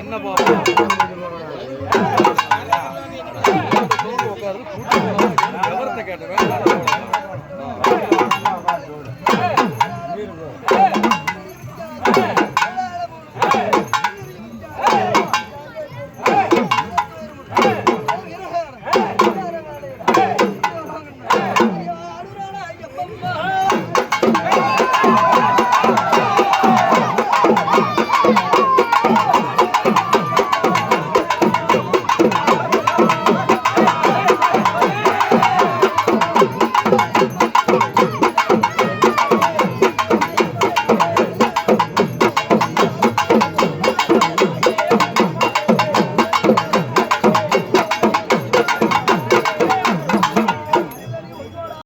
என்ன பாப்பா? ఎవరితో కేట